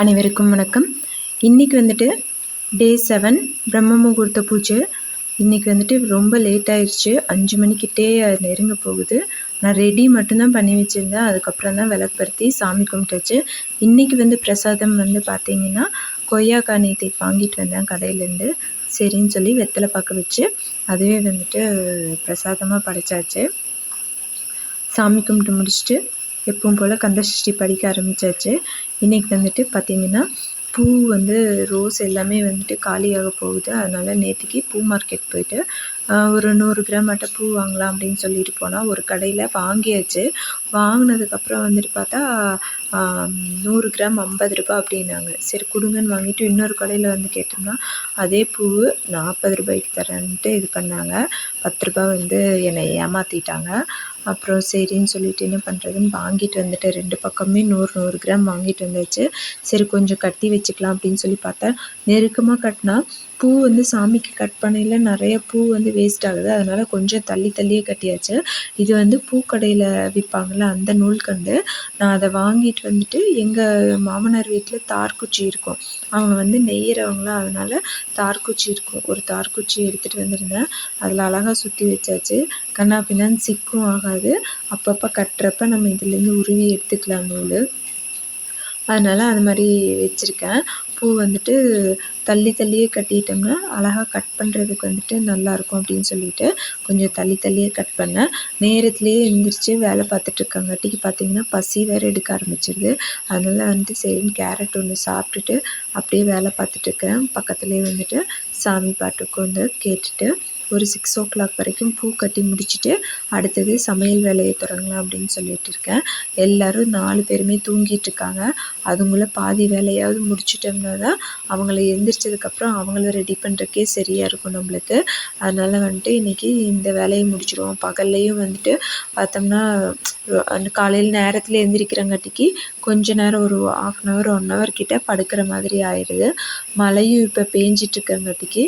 அனைவருக்கும் வணக்கம். இன்றைக்கி வந்துட்டு டே செவன் பிரம்ம முகூர்த்த பூஜை. இன்றைக்கி வந்துட்டு ரொம்ப லேட் ஆயிடுச்சு அஞ்சு மணிக்கிட்டே நெருங்க போகுது. நான் ரெடி மட்டும்தான் பண்ணி வச்சுருந்தேன். அதுக்கப்புறம் தான் விளக்குப்படுத்தி சாமி கும்பிட்டுச்சு இன்றைக்கி வந்து பிரசாதம் வந்து பார்த்திங்கன்னா கொய்யாக்கா நேற்று வாங்கிட்டு வந்தேன் கடையிலேருந்து. சரின்னு சொல்லி வெத்தலை பார்க்க வச்சு. அதுவே வந்துட்டு பிரசாதமாக படைச்சாச்சு. சாமி கும்பிட்டு முடிச்சுட்டு எப்பவும் போல் கந்தசஷ்டி படிக்க ஆரம்பித்தாச்சு இன்றைக்கி வந்துட்டு பார்த்திங்கன்னா பூ வந்து ரோஸ் எல்லாமே வந்துட்டு காலியாக போகுது. அதனால் நேற்றுக்கு பூ மார்க்கெட் போயிட்டு ஒரு நூறு கிராம் மட்டும் பூ வாங்கலாம் அப்படின்னு சொல்லிட்டு போனால் ஒரு கடையில் வாங்கியாச்சு. வாங்கினதுக்கப்புறம் வந்துட்டு பார்த்தா நூறு கிராம் ஐம்பது ரூபாய் அப்படின்னாங்க. சரி கொடுங்கன்னு வாங்கிட்டு இன்னொரு கடையில் வந்து கேட்டோம்னா அதே பூ நாற்பது ரூபாய்க்கு தரேன்ட்டு இது பண்ணாங்க. பத்து ரூபா வந்து என்னை ஏமாற்றிட்டாங்க அப்புறம் சரின்னு சொல்லிட்டு என்ன பண்ணுறதுன்னு வாங்கிட்டு வந்துட்டு ரெண்டு பக்கமே நூறு நூறு கிராம் வாங்கிட்டு வந்தாச்சு. சரி கொஞ்சம் கட்டி வச்சுக்கலாம் அப்படின்னு சொல்லி பார்த்தா நெருக்கமாக கட்டினா பூ வந்து சாமிக்கு கட் பண்ணையில் நிறைய பூ வந்து வேஸ்ட் ஆகுது. அதனால் கொஞ்சம் தள்ளி தள்ளியே கட்டியாச்சு. இது வந்து பூக்கடையில் விற்பாங்கள்ல அந்த நூல்கண்டு. நான் அதை வாங்கிட்டு வந்துட்டு எங்கள் மாமனார் வீட்டில் தார்குச்சி இருக்கும். அவங்க வந்து நெய்கிறவங்களாம் அதனால் தார்குச்சி இருக்கும். ஒரு தார்குச்சி எடுத்துகிட்டு வந்திருந்தேன். அதில் அழகாக சுற்றி வச்சாச்சு. கண்ணா பின்னான்னு சிக்கும் ஆகாது. அப்பப்போ கட்டுறப்ப நம்ம இதுலேருந்து உருவி எடுத்துக்கலாம் நூல். அதனால் அது மாதிரி வச்சுருக்கேன். பூ வந்துட்டு தள்ளி தள்ளியே கட்டிட்டோம்னா அழகாக கட் பண்ணுறதுக்கு வந்துட்டு நல்லாயிருக்கும் அப்படின்னு சொல்லிட்டு கொஞ்சம் தள்ளி தள்ளியே கட் பண்ணேன். நேரத்துலேயே எழுந்திரிச்சு வேலை பார்த்துட்ருக்கங்காட்டிக்கு பார்த்திங்கன்னா பசி வேறு எடுக்க ஆரம்பிச்சிருது. அதனால் வந்துட்டு சரின்னு கேரட் ஒன்று சாப்பிட்டுட்டு அப்படியே வேலை பார்த்துட்ருக்கேன் பக்கத்துலேயே வந்துட்டு சாமி பாட்டுக்கு வந்து கேட்டுட்டு ஒரு சிக்ஸ் ஓ கிளாக் வரைக்கும் பூ கட்டி முடிச்சுட்டு அடுத்தது சமையல் வேலையை தொடங்கலாம் அப்படின்னு சொல்லிட்டு இருக்கேன். எல்லோரும் நாலு பேருமே தூங்கிட்டு இருக்காங்க. அதுங்கள பாதி வேலையாவது முடிச்சிட்டோம்னா தான் அவங்கள எழுந்திரிச்சதுக்கப்புறம் அவங்கள ரெடி பண்ணுறக்கே சரியாக இருக்கும் நம்மளுக்கு. அதனால் வந்துட்டு இன்றைக்கி இந்த வேலையை முடிச்சிடுவோம். பகல்லையும் வந்துட்டு பார்த்தோம்னா அந்த காலையில் நேரத்தில் எழுந்திரிக்கிறங்காட்டிக்கு கொஞ்ச நேரம் ஒரு half an hour one hour கிட்டே படுக்கிற மாதிரி ஆயிடுது. மழையும் இப்போ பேஞ்சிட்டுருக்கங்காட்டிக்கு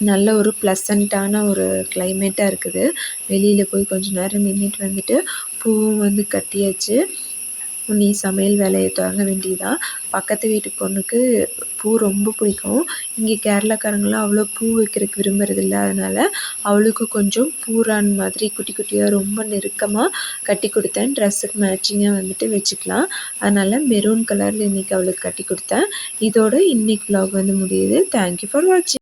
நல்ல ஒரு ப்ளசண்ட்டான ஒரு கிளைமேட்டாக இருக்குது. வெளியில் போய் கொஞ்சம் நேரம் நின்றுட்டு வந்துட்டு பூவும் வந்து கட்டியாச்சு. நீ சமையல் வேலையை தொடங்க வேண்டியதான் பக்கத்து வீட்டு பொண்ணுக்கு பூ ரொம்ப பிடிக்கும். இங்கே கேரளாக்காரங்களாம் அவ்வளோ பூ வைக்கிறதுக்கு விரும்புறதில்ல. அதனால் அவளுக்கு கொஞ்சம் பூரான் மாதிரி குட்டி குட்டியாக ரொம்ப நெருக்கமாக கட்டி கொடுத்தேன். ட்ரெஸ்ஸுக்கு மேட்சிங்காக வந்துட்டு வச்சுக்கலாம். அதனால் மெரூன் கலரில் இன்றைக்கி அவளுக்கு கட்டி கொடுத்தேன். இதோட இன்றைக்கி வ்ளாக் வந்து முடியுது. தேங்க்யூ ஃபார் வாட்சிங்